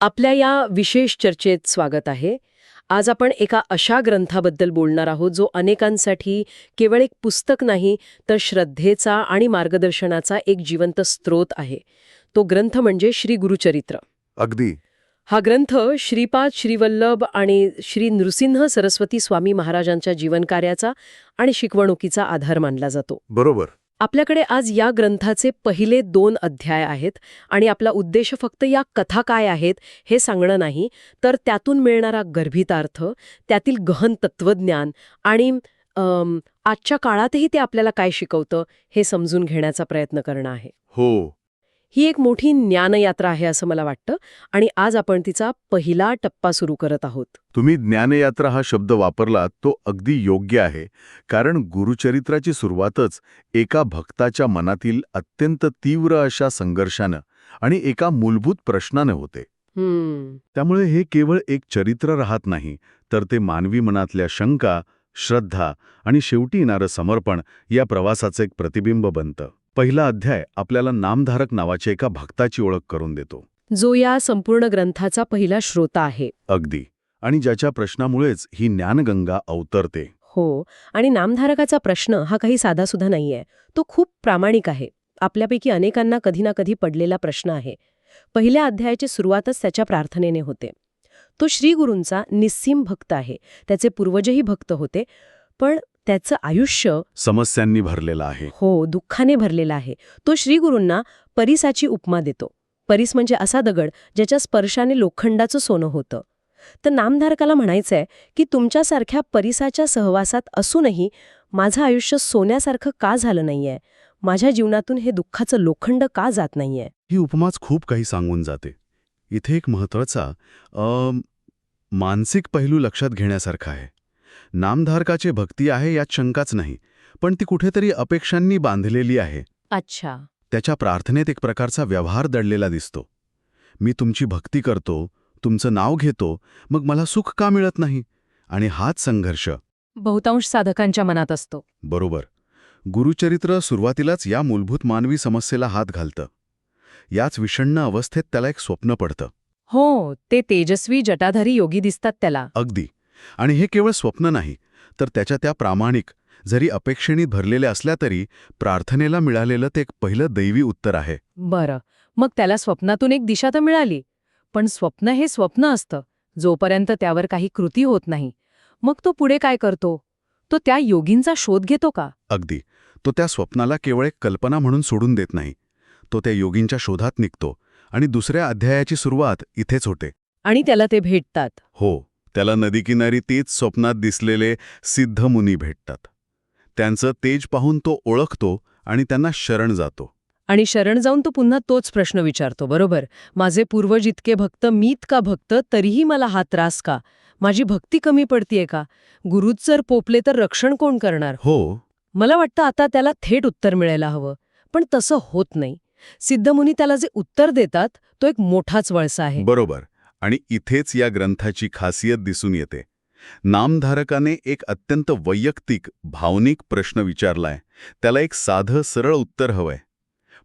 आपल्या या विशेष चर्चेत स्वागत आहे. आज आपण एका अशा ग्रंथाबद्दल बोलणार आहोत जो अनेकांसाठी केवळ एक पुस्तक नाही तर श्रद्धेचा आणि मार्गदर्शनाचा एक जिवंत स्रोत आहे. तो ग्रंथ म्हणजे श्री गुरुचरित्र. अगदी. हा ग्रंथ श्रीपाद श्रीवल्लभ आणि श्री नृसिंह सरस्वती स्वामी महाराजांच्या जीवनकार्याचा आणि शिकवणुकीचा आधार मानला जातो. बरोबर. आपल्याकडे आज या ग्रंथाचे पहिले दोन अध्याय आहेत आणि आपला उद्देश फक्त या कथा काय आहेत हे सांगणं नाही तर त्यातून मिळणारा गर्भितार्थ त्यातील गहन तत्वज्ञान आणि आजच्या काळातही ते आपल्याला काय शिकवतं हे समजून घेण्याचा प्रयत्न करणं आहे. हो. ही एक मोठी ज्ञानयात्रा आहे असं मला वाटतं आणि आज आपण तिचा पहिला टप्पा सुरू करत आहोत. तुम्ही ज्ञानयात्रा हा शब्द वापरला तो अगदी योग्य आहे कारण गुरुचरित्राची सुरुवातच एका भक्ताच्या मनातील अत्यंत तीव्र अशा संघर्षानं आणि एका मूलभूत प्रश्नाने होते. त्यामुळे हे केवळ एक चरित्र राहत नाही तर ते मानवी मनातल्या शंका श्रद्धा आणि शेवटी येणारं समर्पण या प्रवासाचं एक प्रतिबिंब बनतं. पहिला अध्याय आपल्याला नामधारक नावाच्या एका भक्ताची ओळख करून देतो. जो या संपूर्ण ग्रंथाचा पहिला श्रोता आहे. अगदी. आणि ज्याच्या प्रश्नामुळेच ही ज्ञानगंगा अवतरते. हो आणि नामधारकाचा प्रश्न हा काही साधासुद्धा नाहीये. तो खूप प्रामाणिक आहे. आपल्यापैकी अनेकांना कधी ना कधी पडलेला प्रश्न आहे. पहिल्या अध्यायाची सुरुवातच त्याच्या प्रार्थनेने होते. तो श्रीगुरूंचा निस्सीम भक्त आहे. त्याचे पूर्वजही भक्त होते. पण त्याचं आयुष्य समस्यांनी भरलेला आहे. हो दुःखाने भरलेला आहे. तो श्रीगुरूंना परिसाची उपमा देतो. परिस म्हणजे असा दगड ज्याच्या स्पर्शाने लोखंडाचं सोनं होतं. तर नामधारकाला म्हणायचंय की तुमच्यासारख्या परिसाच्या सहवासात असूनही माझं आयुष्य सोन्यासारखं का झालं नाहीये? माझ्या जीवनातून हे दुःखाचं लोखंड का जात नाहीये? ही उपमाच खूप काही सांगून जाते. इथे एक महत्त्वाचा मानसिक पैलू लक्षात घेण्यासारखा आहे. नामधारकाचे भक्ती आहे यात शंकाच नाही पण ती कुठेतरी अपेक्षांनी बांधलेली आहे. अच्छा. त्याच्या प्रार्थनेत एक प्रकारचा व्यवहार दडलेला दिसतो. मी तुमची भक्ती करतो तुमचं नाव घेतो मग मला सुख का मिळत नाही? आणि हाच संघर्ष. बहुतांश साधकांच्या मनात असतो. बरोबर. गुरुचरित्र सुरुवातीलाच या मूलभूत मानवी समस्येला हात घालतं. याच विषण्ण अवस्थेत त्याला एक स्वप्न पडतं. हो ते तेजस्वी जटाधारी योगी दिसतात त्याला. अगदी. आणि हे केवळ स्वप्न नाही तर त्याच्या त्या प्रामाणिक जरी अपेक्षेने भरलेले असल्या तरी प्रार्थनेला मिळालेलं ते एक पहिलं दैवी उत्तर आहे. बरं मग त्याला स्वप्नातून एक दिशा तर मिळाली पण स्वप्न हे स्वप्न असतं जोपर्यंत त्यावर काही कृती होत नाही. मग तो पुढे काय करतो? तो त्या योगींचा शोध घेतो का? अगदी. तो त्या स्वप्नाला केवळ एक कल्पना म्हणून सोडून देत नाही. तो त्या योगींच्या शोधात निघतो आणि दुसऱ्या अध्यायाची सुरुवात इथेच होते. आणि त्याला ते भेटतात. हो. त्याला नदीकिनारी तेच स्वप्नात दिसलेले सिद्ध मुनी भेटतात. त्यांचं तेज पाहून तो ओळखतो आणि त्यांना शरण जातो. आणि शरण जाऊन तो पुन्हा तोच प्रश्न विचारतो बरोबर माझे पूर्वज इतके भक्त मीत का भक्त? तरीही मला हा त्रास का? माझी भक्ती कमी पडतीये का? गुरुच जर पोपले तर रक्षण कोण करणार? हो. मला वाटतं आता त्याला थेट उत्तर मिळायला हवं पण तसं होत नाही. सिद्धमुनी त्याला जे उत्तर देतात तो एक मोठाच वळसा आहे. बरोबर. आणि इथेच या ग्रंथाची खासियत दिसून येते. नामधारकाने एक अत्यंत वैयक्तिक भावनिक प्रश्न विचारलाय. त्याला एक साधं सरळ उत्तर हवंय.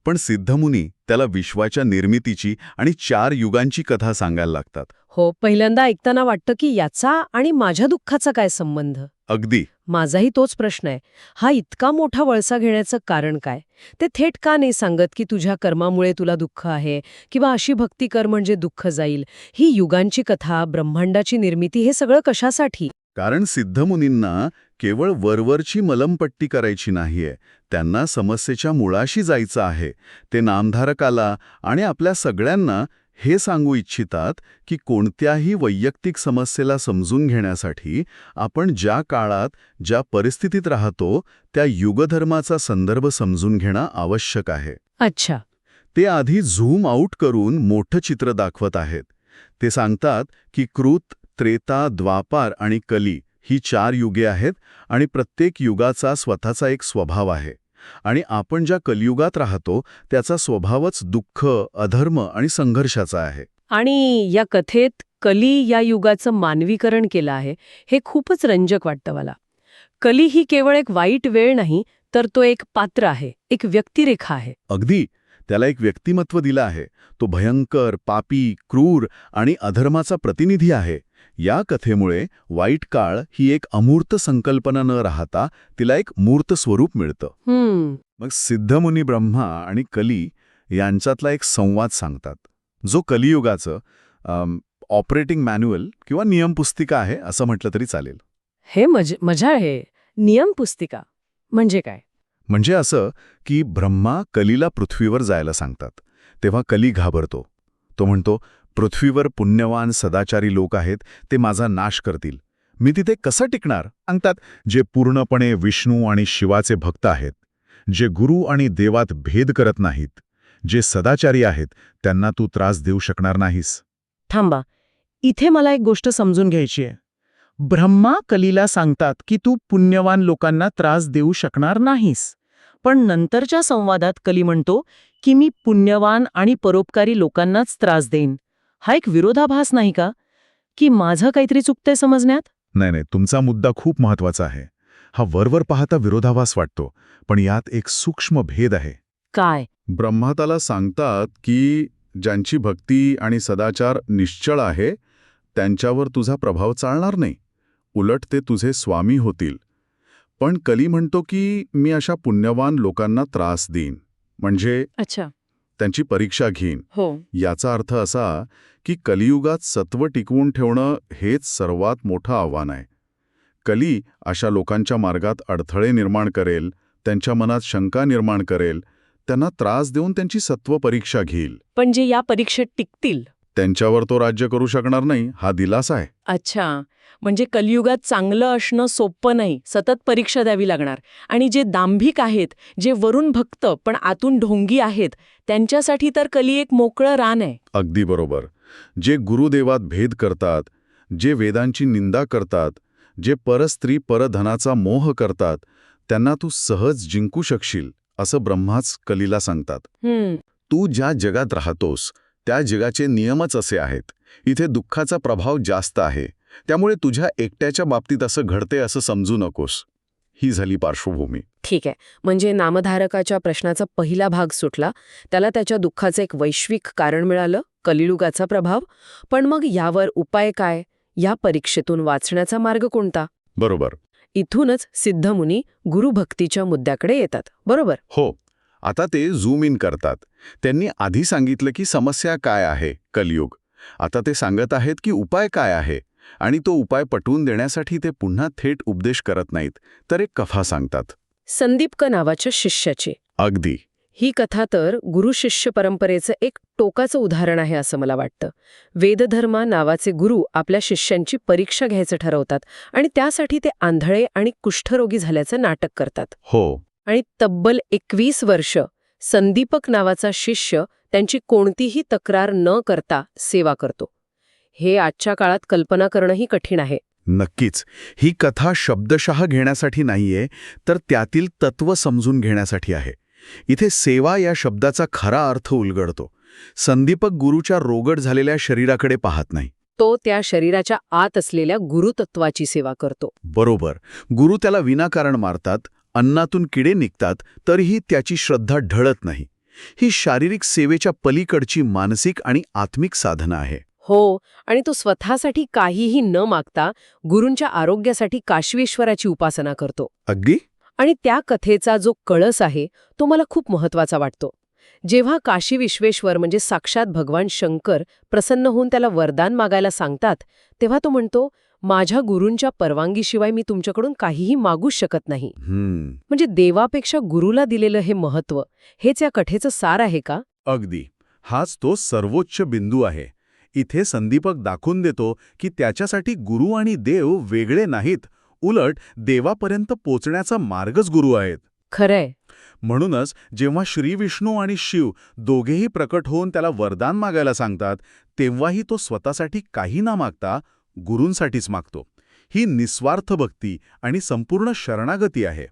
पण सिद्धमुनी त्याला विश्वाच्या निर्मितीची आणि चार युगांची कथा सांगायला लागतात. हो पहिल्यांदा ऐकताना वाटतं की याचा आणि माझ्या दुःखाचा काय संबंध? अगदी. माझाही तोच प्रश्न आहे. हा इतका मोठा वळसा घेण्याचं कारण काय? ते थेट का नाही सांगत की तुझ्या कर्मामुळे तुला दुःख आहे किंवा अशी भक्ती कर म्हणजे दुःख जाईल? ही युगांची कथा ब्रह्मांडाची निर्मिती हे सगळं कशासाठी? कारण सिद्धमुनींना केवळ वरवरची मलमपट्टी करायची नाहीये. त्यांना समस्येच्या मुळाशी जायचं आहे. ते नामधारकाला आणि आपल्या सगळ्यांना हे सांगू इच्छितात की कोणत्याही वैयक्तिक समस्येला समजून घेण्यासाठी आपण ज्या काळात ज्या परिस्थितीत राहतो त्या युगधर्माचा संदर्भ समजून घेणं आवश्यक आहे. अच्छा. ते आधी झूम आऊट करून मोठं चित्र दाखवत आहेत. ते सांगतात की कृत त्रेता द्वापार आणि कली ही चार युगे आहेत आणि प्रत्येक युगाचा स्वतःचा एक स्वभाव आहे. आणि आपण ज्या कलियुगात राहतो त्याचा स्वभावच दुःख अधर्म आणि संघर्षाचा आहे. आणि या कथेत कली या युगाचं मानवीकरण केलं आहे हे खूपच रंजक वाटतं मला. कली ही केवळ एक वाईट वेळ नाही तर तो एक पात्र आहे एक व्यक्तिरेखा आहे. अगदी. त्याला एक व्यक्तिमत्व दिलं आहे. तो भयंकर पापी क्रूर आणि अधर्माचा प्रतिनिधी आहे. या कथेमुळे वाईट काळ ही एक अमूर्त संकल्पना न राहता तिला एक मूर्त स्वरूप मिळतं. मग सिद्धमुनी ब्रह्मा आणि कली यांच्यातला एक संवाद सांगतात. जो कलियुगाचं ऑपरेटिंग मॅन्युअल किंवा नियमपुस्तिका आहे असं म्हटलं तरी चालेल. हे मज मजा आहे. नियम पुस्तिका म्हणजे काय? म्हणजे असं की ब्रह्मा कलीला पृथ्वीवर जायला सांगतात. तेव्हा कली घाबरतो. तो म्हणतो पृथ्वीवर पुण्यवान सदाचारी लोक आहेत ते माझा नाश करतील. मी तिथे कसं टिकणार? सांगतात जे पूर्णपणे विष्णू आणि शिवाचे भक्त आहेत जे गुरु आणि देवात भेद करत नाहीत जे सदाचारी आहेत त्यांना तू त्रास देऊ शकणार नाहीस. थांबा इथे मला एक गोष्ट समजून घ्यायची आहे. ब्रह्मा कलीला सांगतात की तू पुण्यवान लोकांना त्रास देऊ शकणार नाहीस. पण नंतरच्या संवादात कली म्हणतो की मी पुण्यवान आणि परोपकारी लोकांनाच त्रास देईन. हा एक विरोधाभास नाही का? की माझं काहीतरी चुकतंय समजण्यात? नाही नाही तुमचा मुद्दा खूप महत्त्वाचा आहे. हा वरवर पाहता विरोधाभास वाटतो पण यात एक सूक्ष्म भेद आहे. काय? ब्रह्मा त्याला सांगतात की ज्यांची भक्ती आणि सदाचार निश्चळ आहे त्यांच्यावर तुझा प्रभाव चालणार नाही. उलट ते तुझे स्वामी होतील. पण कली म्हणतो की मी अशा पुण्यवान लोकांना त्रास देईन. म्हणजे अच्छा. त्यांची परीक्षा घेईन. हो. याचा अर्थ असा की कलियुगात सत्व टिकवून ठेवणं हेच सर्वात मोठं आव्हान आहे. कली अशा लोकांच्या मार्गात अडथळे निर्माण करेल त्यांच्या मनात शंका निर्माण करेल त्यांना त्रास देऊन त्यांची सत्व परीक्षा घेईल. पण जे या परीक्षेत टिकतील त्यांच्यावर तो राज्य करू शकणार नाही हा दिलासा आहे. अच्छा. म्हणजे कलियुगात चांगलं असणं सोपं नाही सतत परीक्षा द्यावी लागणार. आणि जे दांभिक आहेत जे वरून भक्त पण आतून ढोंगी आहेत त्यांच्यासाठी तर कली एक मोकळं रान आहे. अगदी बरोबर. जे गुरुदेवात भेद करतात जे वेदांची निंदा करतात जे परस्त्री परधनाचा मोह करतात त्यांना तू सहज जिंकू शकशील असं ब्रह्माच कलीला सांगतात. तू ज्या जगात राहतोस त्या जगाचे नियमच असे आहेत. इथे दुःखाचा प्रभाव जास्त आहे. त्यामुळे तुझ्या एकट्याच्या बाबतीत असं घडते असं समजू नकोस. ही झाली पार्श्वभूमी. ठीक आहे. म्हणजे नामधारकाच्या प्रश्नाचा पहिला भाग सुटला. त्याला त्याच्या दुःखाचं एक वैश्विक कारण मिळालं कलियुगाचा प्रभाव. पण मग यावर उपाय काय? या परीक्षेतून वाचण्याचा मार्ग कोणता? बरोबर. इथूनच सिद्धमुनी गुरुभक्तीच्या मुद्द्याकडे येतात. बरोबर? हो. आता ते झूम इन करतात. त्यांनी आधी सांगितलं की समस्या काय आहे कलियुग. आता ते सांगत आहेत की उपाय काय आहे आणि तो उपाय पटवून देण्यासाठी ते पुन्हा थेट उपदेश करत नाहीत तर एक कथा सांगतात. संदीपक नावाच्या शिष्याची. अगदी. ही कथा तर गुरु-शिष्य परंपरेचं एक टोकाचं उदाहरण आहे असं मला वाटतं. वेदधर्मा नावाचे गुरु आपल्या शिष्यांची परीक्षा घ्यायचं ठरवतात आणि त्यासाठी ते आंधळे आणि कुष्ठरोगी झाल्याचं नाटक करतात. हो. आणि तब्बल एकवीस वर्ष संदीपक नावाचा शिष्य त्यांची कोणतीही तक्रार न करता सेवा करतो. हे आजच्या काळात कल्पना करणंही कठीण आहे. नक्कीच. ही कथा शब्दशः घेण्यासाठी नाहीये तर त्यातील तत्व समजून घेण्यासाठी आहे. इथे सेवा या शब्दाचा खरा अर्थ उलगडतो. संदीपक गुरुच्या रोगट झालेल्या शरीराकडे पाहत नाही. तो त्या शरीराच्या आत असलेल्या गुरुतत्वाची सेवा करतो. बरोबर. गुरु त्याला विनाकारण मारतात अन्नातून किडे निघतात तरीही त्याची श्रद्धा ढळत नाही. ही शारीरिक सेवेच्या पलीकडची मानसिक आणि आत्मिक साधना आहे. हो आणि तो स्वतःसाठी काहीही न मागता गुरूंच्या आरोग्यासाठी काशवीश्वराची उपासना करतो. अगदी? आणि त्या कथेचा जो कळस आहे तो मला खूप महत्त्वाचा वाटतो. जेव्हा काशी विश्वेश्वर म्हणजे साक्षात भगवान शंकर प्रसन्न होऊन त्याला वरदान मागायला सांगतात तेव्हा तो म्हणतो माझ्या गुरूंच्या परवानगीशिवाय मी तुमच्याकडून काहीही मागूच शकत नाही. म्हणजे देवापेक्षा गुरुला दिलेलं हे महत्त्व हेच या कथेचं सार आहे का? अगदी. हाच तो सर्वोच्च बिंदू आहे. इथे संदीपक दाखवून देतो की त्याच्यासाठी गुरु आणि देव वेगळे नाहीत. उलट देवापर्यंत पोचण्याचा मार्गच गुरु आहेत. खरंय. म्हणूनच जेव्हा श्री विष्णू आणि शिव दोघेही प्रकट होऊन त्याला वरदान मागायला सांगतात तेव्हाही तो स्वतःसाठी काही ना मागता गुरूंसाठीच मागतो. ही निस्वार्थ भक्ती आणि संपूर्ण शरणागती आहे.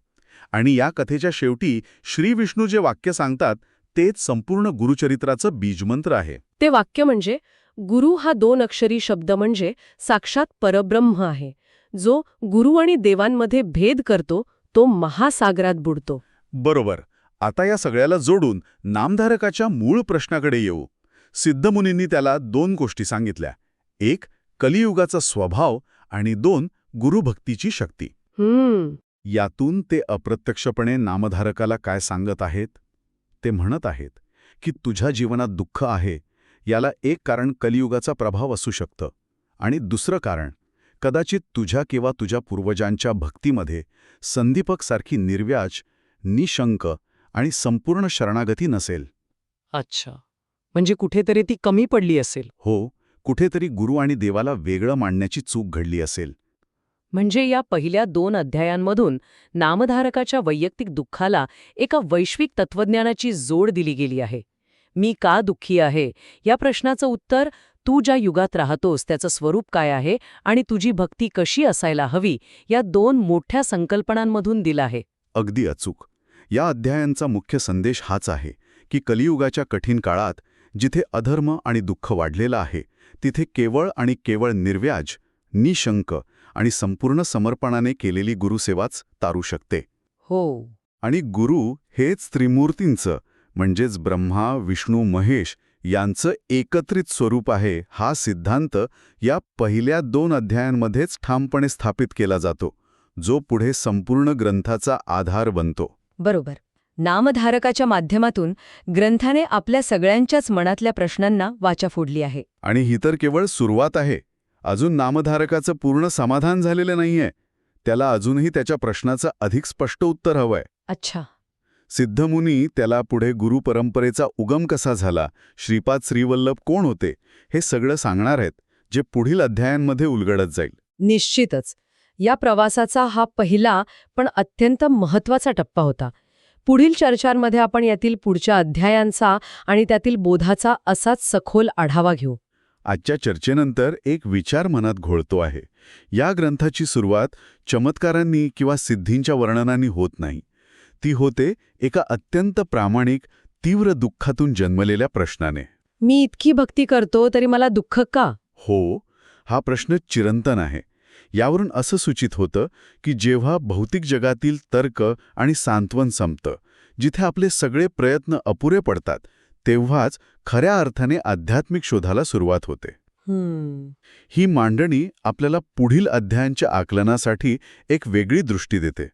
आणि या कथेच्या शेवटी श्री विष्णू जे वाक्य सांगतात तेच संपूर्ण गुरुचरित्राचं बीजमंत्र आहे. ते वाक्य म्हणजे गुरु हा दोन अक्षरी शब्द म्हणजे साक्षात परब्रह्म आहे. जो गुरु आणि देवांमध्ये भेद करतो तो महासागरात बुडतो. बरोबर. आता या सगळ्याला जोडून नामधारकाच्या मूळ प्रश्नाकडे येऊ. सिद्धमुनींनी त्याला दोन गोष्टी सांगितल्या. एक कलियुगाचा स्वभाव आणि दोन गुरुभक्तीची शक्ती. यातून ते अप्रत्यक्षपणे नामधारकाला काय सांगत आहेत? ते म्हणत आहेत की तुझ्या जीवनात दुःख आहे याला एक कारण कलियुगाचा प्रभाव असू शकतं. आणि दुसरं कारण कदाचित तुझ्या किंवा तुझ्या पूर्वजांच्या भक्तीमध्ये संदीपकसारखी निर्व्याज निशंक आणि संपूर्ण शरणागती नसेल. अच्छा. म्हणजे कुठेतरी ती कमी पडली असेल. हो कुठेतरी गुरु आणि देवाला वेगळं मांडण्याची चूक घडली असेल. म्हणजे या पहिल्या दोन अध्यायांमधून नामधारकाच्या वैयक्तिक दुःखाला एका वैश्विक तत्वज्ञानाची जोड दिली गेली आहे. मी का दुःखी आहे? या प्रश्नाचं उत्तर तू ज्या युगात राहतोस त्याचं स्वरूप काय आहे आणि तुझी भक्ती कशी असायला हवी? या दोन मोठ्या संकल्पनांमधून दिलं आहे. अगदी अचूक. या अध्यायांचा मुख्य संदेश हाच आहे की कलियुगाच्या कठीण काळात जिथे अधर्म आणि दुःख वाढलेलं आहे तिथे केवळ आणि केवळ निर्व्याज निशंक आणि संपूर्ण समर्पणाने केलेली गुरुसेवाच तारू शकते. हो. आणि गुरु हेच त्रिमूर्तींचं म्हणजेच ब्रह्मा विष्णू महेश यांचं एकत्रित स्वरूप आहे हा सिद्धांत या पहिल्या दोन अध्यायांमध्येच ठामपणे स्थापित केला जातो जो पुढे संपूर्ण ग्रंथाचा आधार बनतो. बरोबर. नामधारकाच्या माध्यमातून ग्रंथाने आपल्या सगळ्यांच्याच मनातल्या प्रश्नांना वाचा फोडली आहे. आणि ही तर केवळ सुरुवात आहे. अजून नामधारकाचं पूर्ण समाधान झालेलं नाहीये. त्याला अजूनही त्याच्या प्रश्नाचं अधिक स्पष्ट उत्तर हवंय. अच्छा. सिद्धमुनी त्याला पुढे गुरु परंपरेचा उगम कसा झाला श्रीपाद श्रीवल्लभ कोण होते हे सगळं सांगणार आहेत जे पुढील अध्यायांमध्ये उलगडत जाईल. निश्चितच. या प्रवासाचा हा पहिला पण अत्यंत महत्त्वाचा टप्पा होता. पुढील चर्चांमध्ये आपण यातील पुढच्या अध्यायांचा आणि त्यातील बोधाचा असाच सखोल आढावा घेऊ. आजच्या चर्चेनंतर एक विचार मनात घोळतो आहे. या ग्रंथाची सुरुवात चमत्कारांनी किंवा सिद्धींच्या वर्णनांनी होत नाही. ती होते एका अत्यंत प्रामाणिक तीव्र दुःखातून जन्मलेल्या प्रश्नाने. मी इतकी भक्ती करतो तरी मला दुःख का? हो हा प्रश्न चिरंतन आहे. यावरून असं सूचित होतं की जेव्हा भौतिक जगातील तर्क आणि सांत्वन संपतं जिथे आपले सगळे प्रयत्न अपुरे पडतात तेव्हाच खऱ्या अर्थाने आध्यात्मिक शोधाला सुरुवात होते. ही मांडणी आपल्याला पुढील अध्यायांच्या आकलनासाठी एक वेगळी दृष्टी देते.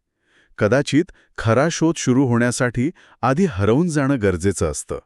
कदाचित खरा शोध सुरू होण्यासाठी आधी हरवून जाणं गरजेचं असतं.